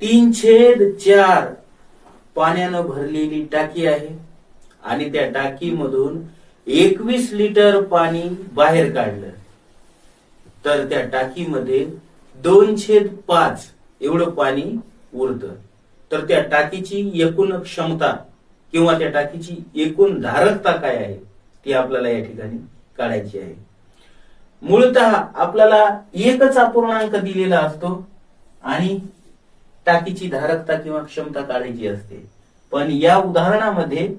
तीन छेद चार पाण्यानं भरलेली टाकी आहे आणि त्या टाकीमधून एकवीस लिटर पाणी बाहेर काढलं. तर त्या टाकीमध्ये दोन छेद पाच एवढं पाणी उरतं. तर त्या टाकीची एकूण क्षमता किंवा त्या टाकीची एकूण धारकता काय आहे ती आपल्याला या ठिकाणी काढायची आहे. मूळत आपल्याला एकच अपूर्णांक दिलेला असतो आणि टाकीची धारकता किंवा क्षमता काढायची असते. पण या उदाहरणामध्ये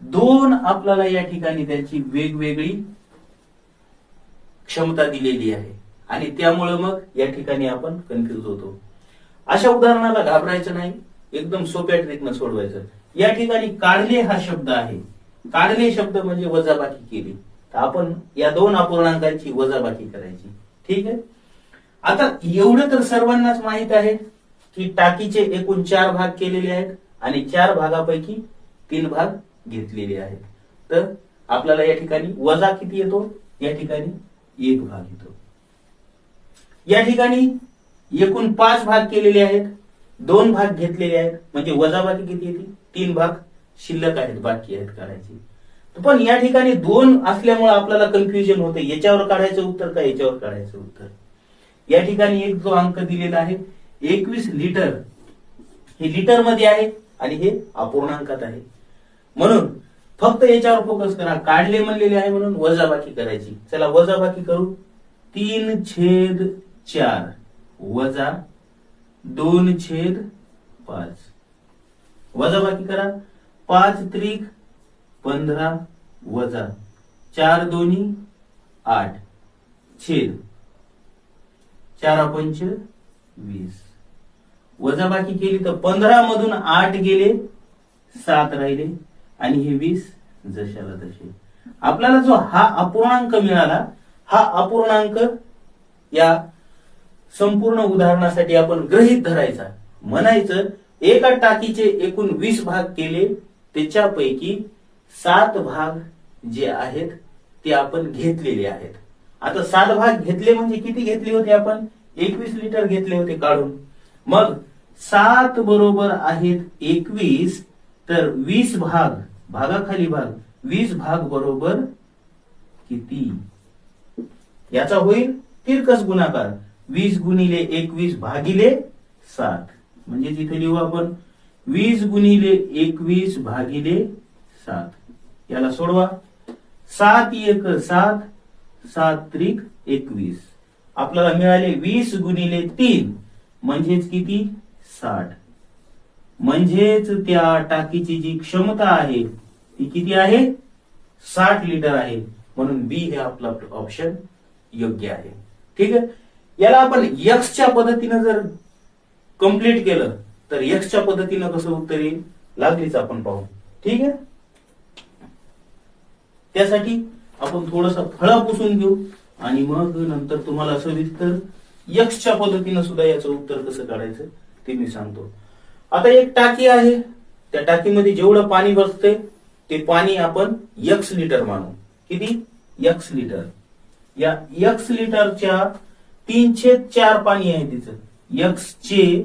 दोन आपल्याला या ठिकाणी त्याची वेगवेगळी क्षमता दिलेली आहे. आणि त्यामुळे मग या ठिकाणी आपण कन्फ्युज होतो. अशा उदाहरणाला घाबरायचं नाही. एकदम सोप्या ट्रिकनं सोडवायचं. या ठिकाणी काढले हा शब्द आहे. काढले शब्द म्हणजे वजाबाकी केली. तर आपण या दोन अपूर्णांकांची वजाबाकी करायची. ठीक आहे? आता एवढं तर सर्वांनाच माहीत आहे. की टाकीचे एकूण चार भाग केलेले आहेत आणि चार भागापैकी तीन भाग घेतलेले आहेत. तर आपल्याला या ठिकाणी वजा किती येतो? या ठिकाणी एक भाग येतो. या ठिकाणी एकूण पाच भाग केलेले आहेत. दोन भाग घेतलेले आहेत. म्हणजे वजाबाकी किती येते? तीन भाग शिल्लक आहेत बाकी आहेत काढायचे. पण या ठिकाणी दोन असल्यामुळे आपल्याला कन्फ्युजन होते याच्यावर काढायचं उत्तर का याच्यावर काढायचं उत्तर? या ठिकाणी एक जो अंक दिलेला आहे एकवीस लिटर हे लिटरमध्ये आहे आणि हे अपूर्णांकात आहे. म्हणून फक्त याच्यावर फोकस करा. काढले म्हणलेले आहे म्हणून वजाबाकी करायची. चला वजाबाकी करू. तीन छेद चार. वजा दोन छेद पाच. वजाबाकी करा. पाच त्रिक पंधरा वजा चार दोन्ही आठ. छेद. चार पंच वीस. वजाबाकी केली तर पंधरा मधून आठ गेले सात राहिले आणि हे वीस जशाला तसे. आपल्याला जो हा अपूर्णांक मिळाला हा अपूर्णांक या संपूर्ण उदाहरणासाठी आपण ग्रहित धरायचा. म्हणायचं एका टाकीचे एकूण वीस भाग केले त्याच्यापैकी सात भाग जे आहेत ते आपण घेतलेले आहेत. आता सात भाग घेतले म्हणजे किती घेतले होते आपण? एकवीस लिटर घेतले होते काढून. मग सात बरोबर आहेत एकवीस तर वीस भाग भागाखाली भाग वीस भाग बरोबर किती? याचा होईल तिरकस गुणाकार. वीस गुणिले एकवीस भागिले सात. म्हणजे तिथे लिहू आपण वीस गुणिले एकवीस भागिले सात. याला सोडवा. सात एक सात सात त्रिक एकवीस. आपल्याला मिळाले वीस गुणिले तीन. म्हणजेच किती? साठ. म्हणजेच त्या टाकीची जी क्षमता आहे ती किती आहे? साठ लिटर आहे. म्हणून बी हे आपलं ऑप्शन योग्य आहे. ठीक आहे? याला आपण यक्सच्या पद्धतीनं जर कंप्लीट केलं तर यक्सच्या पद्धतीनं कसं उत्तर येईल? लागलीच आपण पाहू. ठीक आहे? त्यासाठी आपण थोडस फळा पुसून घेऊ. आणि मग नंतर तुम्हाला सविस्तर यक्सच्या पद्धतीनं सुद्धा याचं उत्तर कसं काढायचं? ते मी सांगतो आता एक टाकी आहे. त्या टाकीमध्ये जेवढं पाणी बसते ते पाणी आपण यक्स लिटर मानू. किती? यक्स लिटर या यक्स लिटरच्या तीन छेद चार पाणी आहे तिचं. यक्स चे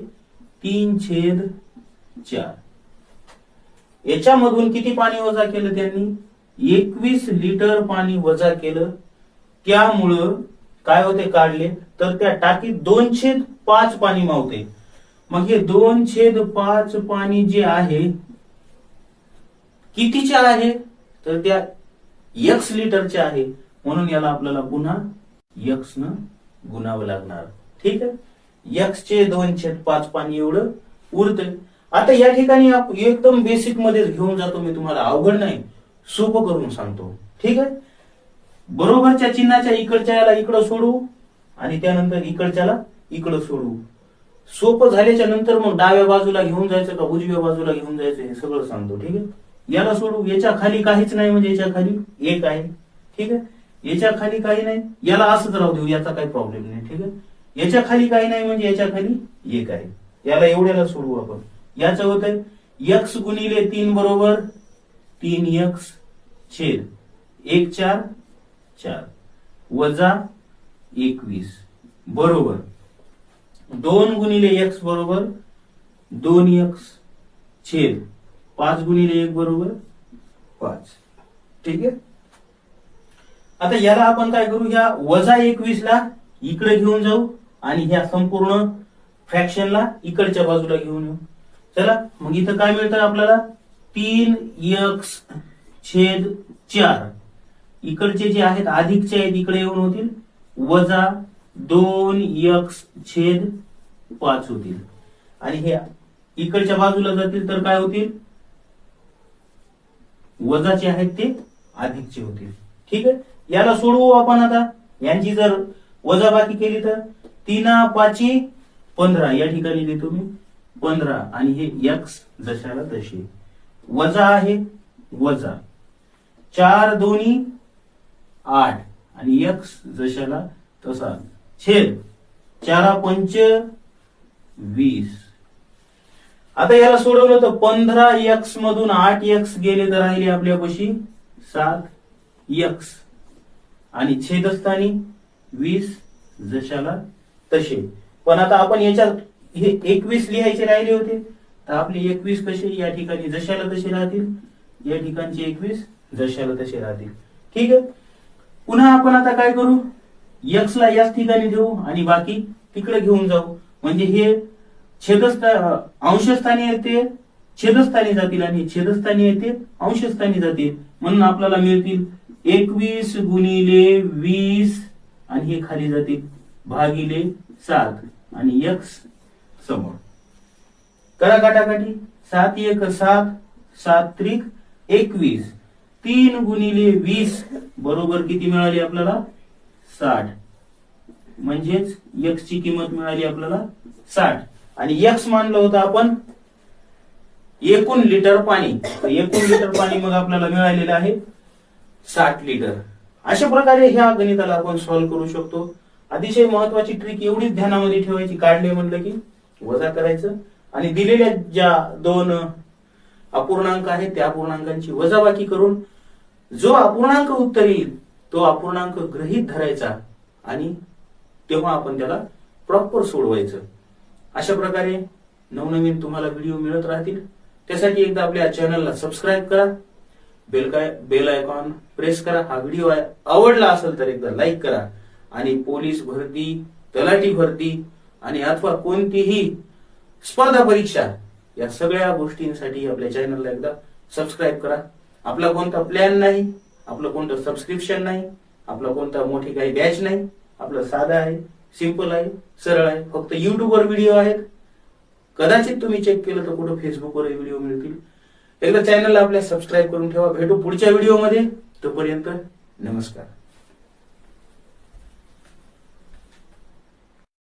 तीन छेद चार. याच्यामधून किती पाणी वजा केलं त्यांनी? एकवीस लिटर पाणी वजा केलं. त्यामुळं काय होते काढले? तर त्या टाकीत दोन छेद पाच पाणी मावते. मग हे दोन छेद पाच पाणी जे आहे कितीचे आहे? तर त्या एक्स लिटरचे आहे. म्हणून याला आपल्याला पुन्हा यक्स न गुणावं लागणार. ठीक आहे? यक्स चे दोन छेद पाच पाणी एवढं उरतंय. आता या ठिकाणी एकदम बेसिकमध्ये घेऊन जातो मी तुम्हाला. अवघड नाही. सोपं करून सांगतो. ठीक आहे? बरोबरच्या चिन्हाच्या इकडच्या याला इकडं सोडू आणि त्यानंतर इकडच्याला इकडं सोडू. सोपं झाल्याच्यानंतर मग डाव्या बाजूला घेऊन जायचं का उजव्या बाजूला घेऊन जायचं हे सगळं सांगतो ठीक आहे? याला सोडू याच्या खाली काहीच नाही म्हणजे याच्या खाली एक आहे ठीक आहे? याच्या खाली काही नाही याला असंच राहू देऊ याचा काही प्रॉब्लेम नाही ठीक आहे? याच्या खाली काही नाही म्हणजे याच्या खाली एक आहे. याला एवढ्याला सोडू आपण. याचं होत आहे यक्स गुणिले तीन बरोबर तीन यक्स छेद एक चार चार वजा एकवीस. बरोबर. दोन गुणिले एक्स बरोबर दोन एक्स छेद पाच गुणिले एक बरोबर पाच. ठीक आहे? आता याला आपण काय करू? ह्या वजा एकवीस ला इकडे घेऊन जाऊ आणि ह्या संपूर्ण फ्रॅक्शनला इकडच्या बाजूला घेऊन येऊ. चला मग इथं काय मिळतं आपल्याला? तीन एक्स छेद चार. इकडचे जे आहेत अधिकचे आहेत इकडे येऊन होतील. वजा दोन यक्स छेद पाच होतील. आणि हे इकडच्या बाजूला जातील तर काय होतील? वजाचे आहेत ते अधिकचे होतील. ठीक आहे? याला सोडवू आपण आता. यांची जर वजाबाकी केली तर? तीना पाची पंधरा. या ठिकाणी देतो मी. पंधरा. आणि हे यक्स जशाला तसे. वजा आहे वजा. चार दोन्ही आठ. आणि यक्स जशाला तसा. छेद चारा पंच वीस. आता याला सोडवलं तर पंधरा एक्स मधून आठ एक्स गेले तर राहिले आपल्यापाशी सात एक्स आणि छेदस्थानी वीस जशाला तसे. पण आता आपण याच्यात हे एकवीस लिहायचे राहिले होते. तर आपले एकवीस कसे या ठिकाणी जशाला तसे राहतील? या ठिकाणचे एकवीस जशाला तसे राहतील. ठीक आहे? पुन्हा आपण आता काय करू? एक्स ला याच ठिकाणी ठेवू आणि बाकी तिकडे घेऊन जाऊ. म्हणजे हे छेदस्था अंशस्थानी येते छेदस्थानी जातील आणि छेदस्थानी येते अंशस्थानी जातील. म्हणून आपल्याला मिळतील एकवीस गुणिले वीस आणि हे खाली जातील भागिले सात आणि एक्स समोर. करा काटाकाटी. सात एक सात सात त्रिक एकवीस. तीन गुणिले वीस बरोबर किती मिळाली आपल्याला? साठ. म्हणजेच एक्स ची किंमत मिळाली आपल्याला साठ. आणि एक्स मानलं होतं आपण एकूण लिटर पाणी. एकूण लिटर पाणी मग आपल्याला मिळालेलं आहे साठ लिटर. अशा प्रकारे ह्या गणिताला आपण सॉल्व्ह करू शकतो. अतिशय महत्वाची ट्रिक एवढीच ध्यानामध्ये ठेवायची. काढले म्हणलं की वजा करायचं. आणि दिलेल्या ज्या दोन अपूर्णांक आहेत त्या अपूर्णांकांची वजाबाकी करून जो अपूर्णांक उत्तर येईल तो अपूर्णांक ग्रहित धरायचा आणि तेव्हा आपण त्याला प्रॉपर सोडवायचं. अशा प्रकारे नवनवीन तुम्हाला व्हिडिओ मिळत राहतील. त्यासाठी एकदा आपल्या चॅनलला सबस्क्राईब करा. बेल काय बेल आयकॉन प्रेस करा. हा व्हिडिओ आवडला असेल तर एकदा लाईक करा. आणि पोलीस भरती तलाठी भरती आणि अथवा कोणतीही स्पर्धा परीक्षा या सगळ्या गोष्टींसाठी आपल्या चॅनलला एकदा सबस्क्राईब करा. आपला कोणता प्लॅन नाही आपलं कोणतं सबस्क्रिप्शन नाही आपलं कोणता मोठी काही बॅच नाही आपलं साधा आहे सिंपल आहे सरळ आहे फक्त युट्यूबवर व्हिडिओ आहेत. कदाचित तुम्ही चेक केलं तर कुठं फेसबुकवर व्हिडिओ मिळतील. एकदा चॅनलला आपल्या सबस्क्राईब करून ठेवा. भेटू पुढच्या व्हिडिओमध्ये तोपर्यंत नमस्कार.